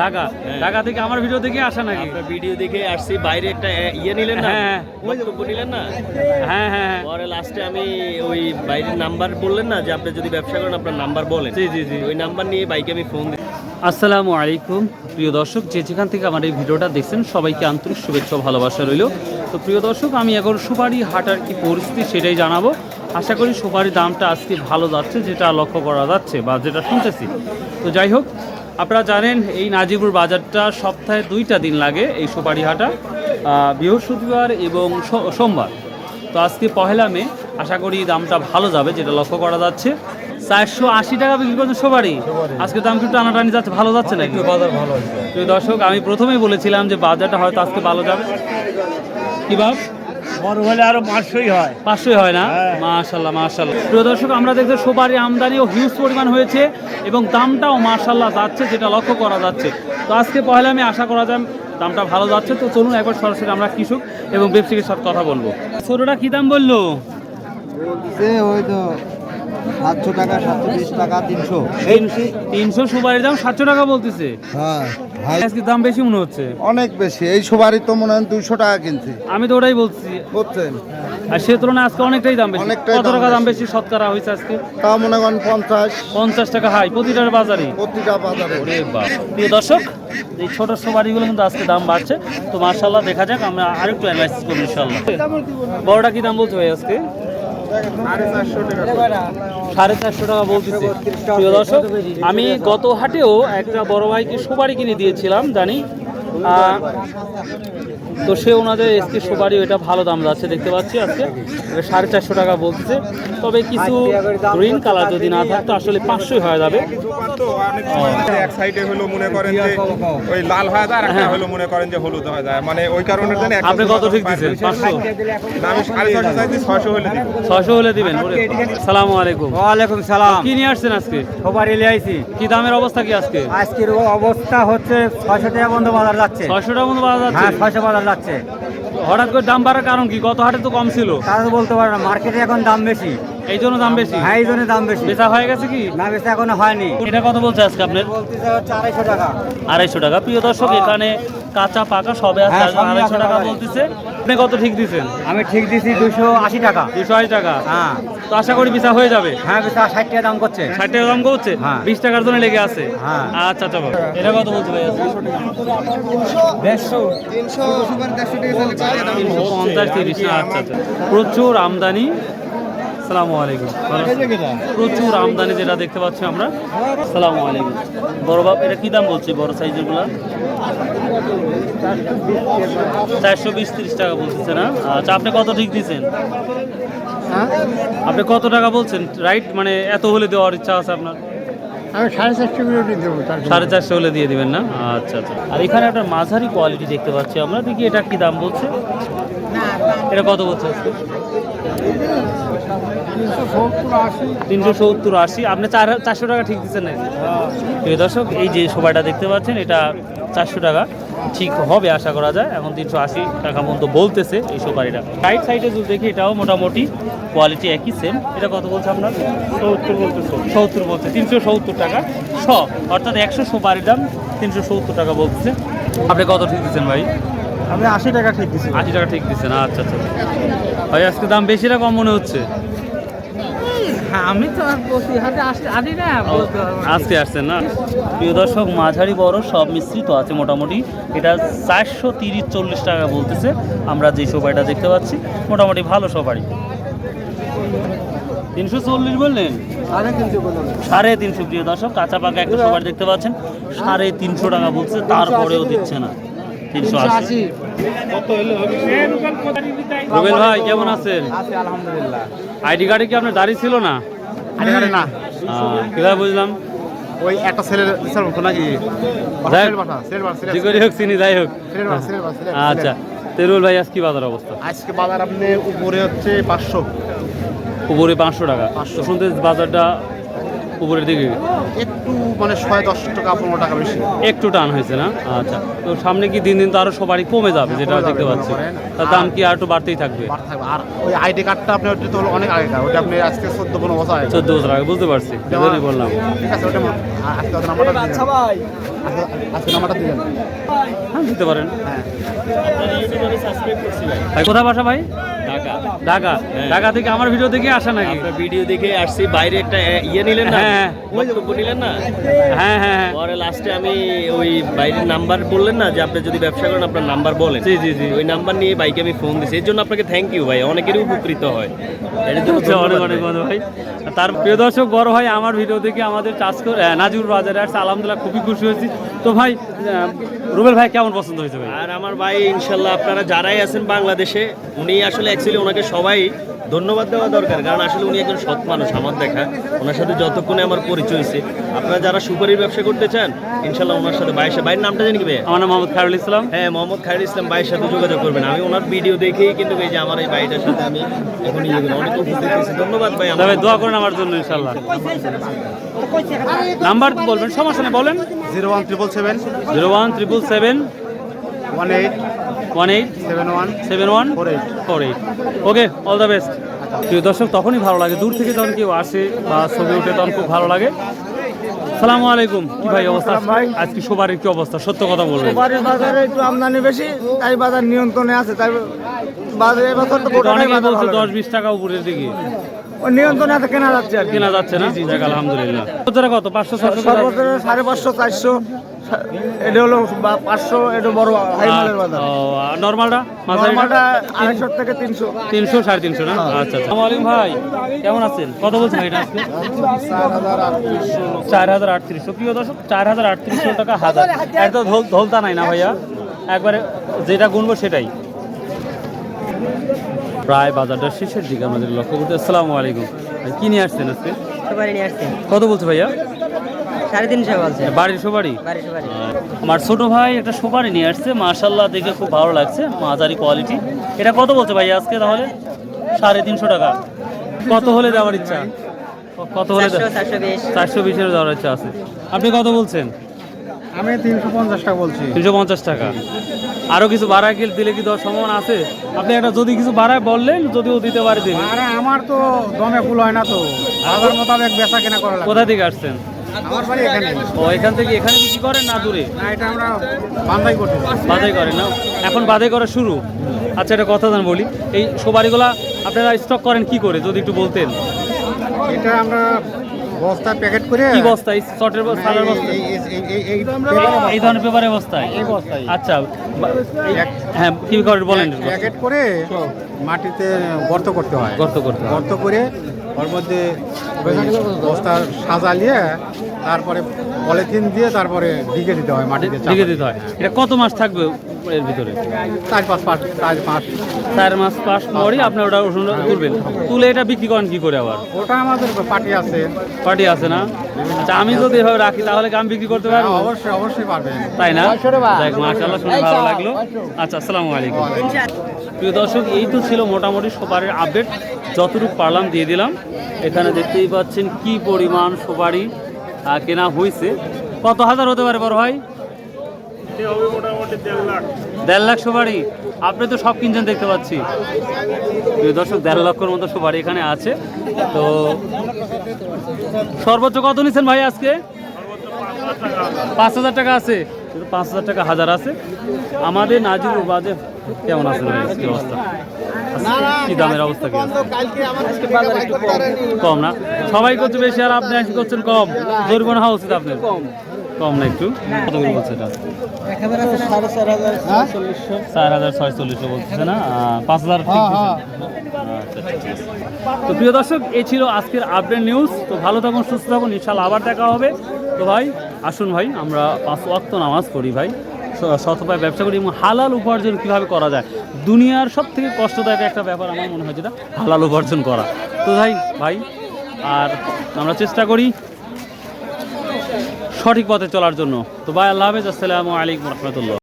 ঢাকা। ঢাকা থেকে আমার ভিডিও দেখে আসা নাকি? ভিডিও দেখে আসছি বাইরে একটা ইয়ে নিলেন না? হ্যাঁ। বক্তব্য নিলেন না? হ্যাঁ হ্যাঁ হ্যাঁ। পরে লাস্টে আমি ওই বাইরের নাম্বার বললেন না যে আপনি যদি ব্যবসা করেন আপনার নাম্বার বলেন। জি জি জি। ওই নাম্বার নিয়ে বাইকে আমি ফোন আসসালামু আলাইকুম। প্রিয় দর্শক যে যেখান থেকে আমার এই ভিডিওটা দেখছেন সবাইকে আন্তরিক শুভেচ্ছা ভালোবাসা রইল। তো প্রিয় দর্শক আমি এখন সুপারি হাটার কি পরিস্থিতি সেটাই জানাব। আশা করি সুপারির দামটা আজকে ভালো যাচ্ছে যেটা লক্ষ্য করা যাচ্ছে বা যেটা শুনতেছি। তো যাই হোক আপনারা জানেন এই নাজিপুর বাজারটা সপ্তাহে দুইটা দিন লাগে এই সুপারি হাটা বৃহস্পতিবার এবং সোমবার। তো আজকে পহেলা মে আশা করি দামটা ভালো যাবে যেটা লক্ষ্য করা যাচ্ছে। চারশো আশি টাকা বিক্রি করছেন সবারই আজকে দাম একটু টানাটানি যাচ্ছে ভালো যাচ্ছে নাকি? বাজার ভালো দর্শক আমি প্রথমেই বলেছিলাম যে বাজারটা হয়তো আজকে ভালো যাবে। কি ভাব? বড় হলে আরও পাঁচশোই হয়। পাঁচশোই হয় না? হ্যাঁ। মাশাল্লাহ মাশাল্লাহ। প্রিয় দর্শক আমরা দেখতে সুপারি আমদানিও হিউজ পরিমাণ হয়েছে এবং দামটাও মাশাল্লাহ যাচ্ছে যেটা লক্ষ্য করা যাচ্ছে। তো আজকে পহেলা আমি আশা করা যায় দামটা ভালো যাচ্ছে। তো চলুন একবার সরাসরি আমরা কৃষক এবং ব্যবসায়ীর সাথে কথা বলব। ছোটটা কি দাম বলল? সে ওই তো সাতশো টাকা সাতশো বিশ টাকা তিনশো। তিনশো সুপারির দাম সাতশো টাকা বলতেছে। হ্যাঁ। আজকে দাম বেশি মনে হচ্ছে। অনেক বেশি এই সবারই তো মনে হয় দুশো টাকা কিনছে। আমি তো ওটাই বলছি। বুঝছেন? আর সে তুলনায় আজকে অনেকটাই দাম বেশি। অনেকটাই কত দাম টাকা দাম বেশি। শতকরা হয়েছে আজকে। তাও মনে করেন পঞ্চাশ। পঞ্চাশ টাকা হাই প্রতিটার বাজারে। প্রতিটা বাজারে। প্রিয় দর্শক এই ছোট সবারিগুলো কিন্তু আজকে দাম বাড়ছে। তো মার্শাল্লাহ দেখা যাক আমরা আরেকটু অ্যানালাইসিস করব ইনশাল্লাহ বড়টা কি দাম বলতে ভাই আজকে? সাড়ে চারশো টাকা বলতেছে। প্রিয় দর্শক, আমি গত হাটেও একটা বড় ভাইকে সুপারি কিনে দিয়েছিলাম, জানি। তো সে ওনাদের এসকে সুপারি এটা ভালো দাম যাচ্ছে দেখতে পাচ্ছি আজকে। এটা সাড়ে চারশো টাকা বলতেছে তবে কিছু গ্রিন কালার যদি না থাকতো আসলে পাঁচশোই হয়ে যাবে। এক সাইডে হলো মনে করেন যে ওই লাল হয়ে যায় আর হলো মনে করেন যে হলুদ হয়ে যায়। মানে ওই কারণে জানি একটা আপনি কত ঠিক দিচ্ছেন? পাঁচশো? আমি সাড়ে ছশো চাইছি হলে ছশো হলে দিবেন? সালাম আলাইকুম। ওয়ালাইকুম সালাম। কি নিয়ে আসছেন আজকে? সবার এলে আইছি। কি দামের অবস্থা কি আজকে? আজকের অবস্থা হচ্ছে ছয়শো টাকা বন্ধ বাজার যাচ্ছে। ছয়শো টাকা মতো বাজার যাচ্ছে। হ্যাঁ ছয়শো বাজার যাচ্ছে। হঠাৎ করে দাম বাড়ার কারণ কি? গত হাটে তো কম ছিল। তারা তো বলতে পারে না মার্কেটে এখন দাম বেশি। এই জন্য দাম বেশি? হ্যাঁ এই জন্য দাম বেশি। বেচা হয়ে গেছে কি? না বেশি এখনও হয়নি। এটা কত বলছে আজকে আপনার? বলতেছে হচ্ছে আড়াইশো টাকা। আড়াইশো টাকা। প্রিয় দর্শক এখানে কাঁচা পাকা সবে আছে হ্যাঁ, আড়াইশো টাকা। বলতেছে। আপনি কত ঠিক দিচ্ছেন আমি ঠিক দিছি দুশো আশি টাকা। দুশো আশি টাকা? হ্যাঁ। তো আশা করি বিচা হয়ে যাবে? হ্যাঁ বেশি ষাট টাকা দাম করছে। ষাট টাকা দাম করছে? হ্যাঁ। বিশ টাকার জন্য লেগে আছে? হ্যাঁ। আচ্ছা আচ্ছা। এটা কত বলছে ভাই? দেড়শো। তিনশো পঞ্চাশ তিরিশ। আচ্ছা আচ্ছা। প্রচুর আমদানি। সালামু আলাইকুম। প্রচুর আমদানি যেটা দেখতে পাচ্ছি আমরা। সালামু আলাইকুম। বড় বাপ এটা কি দাম বলছে? বড় সাইজেরগুলা? চারশো বিশ তিরিশ টাকা বলতেছে না? আচ্ছা আপনি কত ঠিক দিচ্ছেন আপনি কত টাকা বলছেন? রাইট মানে এত হলে দেওয়ার ইচ্ছা আছে আপনার? আমি সাড়ে চারশো দেবো সাড়ে চারশো হলে দিয়ে দিবেন না? আচ্ছা আচ্ছা। আর এখানে একটা মাঝারি কোয়ালিটি দেখতে পাচ্ছি আমরা। দেখি এটা কি দাম বলছে? এটা কত বলছে? তিনশো সত্তর আশি। আপনি চার চারশো টাকা ঠিক দিচ্ছেন প্রিয় দর্শক এই যে সবাইটা দেখতে পাচ্ছেন এটা চারশো টাকা। ঠিক হবে আশা করা যায়। এখন তিনশো আশি টাকা পর্যন্ত বলতেছে এই সুপারিটা। রাইট সাইডে যদি দেখি এটাও মোটামুটি কোয়ালিটি একই সেম এটা কত বলছে আপনার? সত্তর বলতেছে। সত্তর বলছে। তিনশো সত্তর টাকা। শ অর্থাৎ একশো সুপারির দাম তিনশো সত্তর টাকা বলতেছে। আপনি কত ঠিক দিচ্ছেন ভাই? আমি আশি টাকা ঠিক দিছি। আশি টাকা ঠিক দিচ্ছেন। আচ্ছা আচ্ছা। ভাই আজকে দাম বেশি না কম মনে হচ্ছে? আমি তো না আজকে আসছেন না? প্রিয় দর্শক মাঝারি বড় সব মিশ্রিত আছে মোটামুটি। এটা চারশো তিরিশ চল্লিশ টাকা বলতেছে। আমরা যে সোফাটা দেখতে পাচ্ছি মোটামুটি ভালো সোফারি তিনশো চল্লিশ বললেন? সাড়ে তিনশো প্রিয় দর্শক কাঁচা পাকা একটা সোফারি দেখতে পাচ্ছেন। সাড়ে তিনশো টাকা বলছে তারপরেও দিচ্ছে না। তিনশো আশি। রুবেল ভাই কেমন আছেন? আলহামদুলিল্লাহ। আইডি কার্ডে কি আপনার দাঁড়িয়ে ছিল না? না। কীভাবে বুঝলাম? ওই একটা ছেলের স্যার নাকি? যাই হোক, করে চিনি যাই হোক। আচ্ছা তেরুল ভাই আজ কি বাজার অবস্থা? আজকে বাজার আপনি উপরে হচ্ছে পাঁচশো। উপরে পাঁচশো টাকা। 500 তো শুনতে বাজারটা উপরের দিকে? একটু মানে ছয় দশ টাকা পনেরো টাকা বেশি। একটু টান হয়েছে না? আচ্ছা। তো সামনে কি দিন দিন তো আরও সবারই কমে যাবে যেটা কমে দেখতে পাচ্ছি। তার দাম কি আর একটু বাড়তেই থাকবে? আর ওই আইডি কার্ডটা আপনার ওটা তো হলো অনেক আগেকার ওটা আপনি আজকে চোদ্দ পনেরো বছর আগে চোদ্দ বছর আগে বুঝতে পারছি। সেজন্যই বললাম। ঠিক আছে ওটা আজকে নাম্বারটা দিয়ে দেন। আজকে- নাম্বারটা দিলেন হ্যাঁ দিতে পারেন। হ্যাঁ। ভাই ভাই কোথায় বাসা ভাই? ঢাকা। ঢাকা। হ্যাঁ। থেকে আমার ভিডিও দেখে আসা নাকি? ভিডিও দেখে আসছি বাইরে একটা ইয়ে নিলেন না? হ্যাঁ। বক্তব্য নিলেন না? হ্যাঁ হ্যাঁ হ্যাঁ। পরে লাস্টে আমি ওই বাইরের নাম্বার বললেন না যে আপনি যদি ব্যবসা করেন আপনার নাম্বার বলেন। জি, জি, জি। ওই নাম্বার নিয়ে বাইকে আমি ফোন দিছি। এর জন্য আপনাকে থ্যাংক ইউ ভাই অনেকেরই উপকৃত হয়। জন্য আচ্ছা, অনেক অনেক ভাই। ভাই। তার প্রিয় দর্শক বড় ভাই আমার ভিডিও দেখে আমাদের চাষ করে নাজির বাজারে আসছে। আলহামদুলিল্লাহ খুবই খুশি হয়েছি। তো ভাই রুবেল ভাই কেমন পছন্দ হয়েছে ভাই? আর আমার ভাই ইনশাল্লাহ আপনারা যারাই আছেন বাংলাদেশে উনি আসলে অ্যাকচুয়ালি ওনাকে সবাই ধন্যবাদ দেওয়া দরকার। কারণ আসলে উনি একজন সৎ মানুষ আমার দেখা। ওনার সাথে যতক্ষণে আমার পরিচয় হয়েছে। আপনারা যারা সুপারির ব্যবসা করতে চান ইনশাল্লাহ ওনার সাথে সাথে- ভাইয়ের নামটা জানি কি আমার নাম মোহাম্মদ খায়রুল ইসলাম। হ্যাঁ মোহাম্মদ খায়রুল ইসলাম ভাইয়ের সাথে যোগাযোগ করবেন। আমি ওনার ভিডিও দেখেই কিন্তু এই যে আমার এই ভাইটার সাথে আমি এখন ইয়ে করি। অনেক উপকৃত হয়েছি। ধন্যবাদ ভাই আমার। দোয়া করেন আমার জন্য ইনশাল্লাহ নাম্বার বলবেন সমস্যা নেই বলেন। Zero one triple seven zero one triple seven one eight. One eight? Seven one. Seven one? Four eight. Four eight. Okay all the best প্রিয় দর্শক তখনই ভালো লাগে। দূর থেকে যখন কেউ আসে বা ছবি উঠে তখন খুব ভালো লাগে। সালামু আলাইকুম। কি ভাই অবস্থা? আজকে সবারই কি অবস্থা সত্য কথা বলবেন। বাড়ির বাজারে একটু আমদানি বেশি তাই বাজার নিয়ন্ত্রণে আছে তাই বাজারে এবছর তো অনেকে বাজার ভালো। দশ বিশ টাকা উপরের দিকে। নিয়ন্ত্রণে আছে কেনা যাচ্ছে আর কেনা যাচ্ছে না? যাক আলহামদুলিল্লাহ। কতটা কত? পাঁচশো ছশো সর্বোচ্চ সাড়ে পাঁচশো চারশো। এটা হলো বা- পাঁচশো এটা বড় হাই মালের বাজার নর্মালটা? নর্মালটা আড়াইশো থেকে তিনশো। তিনশো সাড়ে তিনশো না? আচ্ছা আচ্ছা। আসসালামু আলাইকুম ভাই কেমন আছেন? কত বলছেন ভাই এটা আজকে? চার হাজার আটত্রিশশো। প্রিয় দর্শক চার হাজার আটত্রিশশো টাকা হাজার। এটা ধোল- ধোলতা নাই না ভাইয়া। একবারে যেটা গুনবো সেটাই। প্রায় বাজারটা শেষের দিকে আমাদের লক্ষ্য করতে আসসালামু আলাইকুম। কি নিয়ে আসছেন আজকে? কত বলছে ভাইয়া? সাড়ে তিনশো বলছে। বাড়ির সবারই বাড়ি সুপারি। আমার ছোট ভাই একটা সুপারি নিয়ে আসছে মার্শাল্লাহ দেখে খুব ভালো লাগছে মাঝারি কোয়ালিটি এটা কত বলছে ভাই আজকে তাহলে? সাড়ে তিনশো টাকা। কত হলে দেওয়ার ইচ্ছা? কত হলে চারশো চারশো বিশ। চারশো বিশের দেওয়ার ইচ্ছা আছে। আপনি কত বলছেন? আমি তিনশো পঞ্চাশ টাকা বলছি। তিনশো পঞ্চাশ টাকা। আরও কিছু বাড়ায় গেলে দিলে কি দেওয়ার সম্ভাবনা আছে? আপনি একটা যদি কিছু বাড়ায় বললেন যদিও দিতে পারে দিন আরে আমার তো দমে ফুল হয় না তো। বাজার মোতাবেক বেচা কেনা করা কোথা থেকে আসছেন? আমার বাড়ি এখানে। ও এখান থেকে এখানে কি করেন না দূরে? না এটা আমরা বান্দাই করতে বাধাই করেন না? এখন বাধাই করা শুরু? আচ্ছা একটা কথা জান বলি। এই সবারিগুলা আপনারা স্টক করেন কি করে যদি একটু বলতেন? এটা আমরা বস্তা প্যাকেট করে কি বস্তা? এই শর্টের সালের বস্তা? এই- এই- এই- এই- এই এই ধরনের পেপারের বস্তায় এই বস্তায়। আচ্ছা হ্যাঁ কি করে বলেন? প্যাকেট করে মাটিতে গর্ত করতে হয়। গর্ত করতে গর্ত করে ওর মধ্যে ওই সাজা সাজালিয়ে তারপরে পলিথিন দিয়ে তারপরে ঢেকে দিতে হয় মাটিতে লিখে দিতে হয়। এটা কত মাস থাকবে এর ভিতরে? চার পাঁচ পাঁচ চার পাঁচ। চার মাস পাঁচ পরই আপনার ওটা ওষুধ তুলবেন। তুলে এটা বিক্রি করেন কি করে আবার? ওটা আমাদের পার্টি আছে। পার্টি আছে না? আচ্ছা আমি যদি এভাবে রাখি তাহলে কি আমি বিক্রি করতে পারব? হ্যাঁ, অবশ্যই অবশ্যই পারবেন। তাই না? যাক মাশাআল্লাহ শুনে ভালো লাগল। আচ্ছা আসসালামু আলাইকুম। প্রিয় দর্শক, এই তো ছিল মোটামুটি সুপারির আপডেট যতটুকু পারলাম দিয়ে দিলাম। এখানে দেখতেই পাচ্ছেন কি পরিমাণ সুপারি কেনা হয়েছে কত হাজার হতে পারে বড় ভাই? দেড় লাখ সুপারি আপনি তো সব কিনছেন দেখতে পাচ্ছি। প্রিয় দর্শক, দেড় লক্ষর মতো সুপারি এখানে আছে। তো সর্বোচ্চ কত নিচ্ছেন ভাই আজকে? পাঁচ হাজার টাকা আছে। পাঁচ হাজার টাকা হাজার আছে। আমাদের নাজির বাজে কেমন আছে আজকে অবস্থা? কি দামের অবস্থা কি? কম না? সবাই করছে বেশি আর আপনি আজকে করছেন কম। জরিমানা হওয়া উচিত আপনার। কম না একটু? কত করে বলছে এটা? চার হাজার ছয়চল্লিশশো বলছে না? পাঁচ হাজার ঠিক আচ্ছা, তো প্রিয় দর্শক এই ছিল আজকের আপডেট নিউজ তো ভালো থাকুন সুস্থ থাকুন। ইনশাল্লাহ আবার দেখা হবে। তো ভাই আসুন ভাই, আমরা পাঁচ ওয়াক্ত নামাজ পড়ি ভাই। সতপায় ব্যবসা করি এবং হালাল উপার্জন কীভাবে করা যায়? দুনিয়ার সব থেকে কষ্টদায়ক একটা ব্যাপার আমার মনে হয় যেটা, হালাল উপার্জন করা। তো ভাই ভাই, আর আমরা চেষ্টা করি সঠিক পথে চলার জন্য। তো ভাই, আল্লাহ হাফেজ। আসসালামু আলাইকুম রহমতুল্লাহ।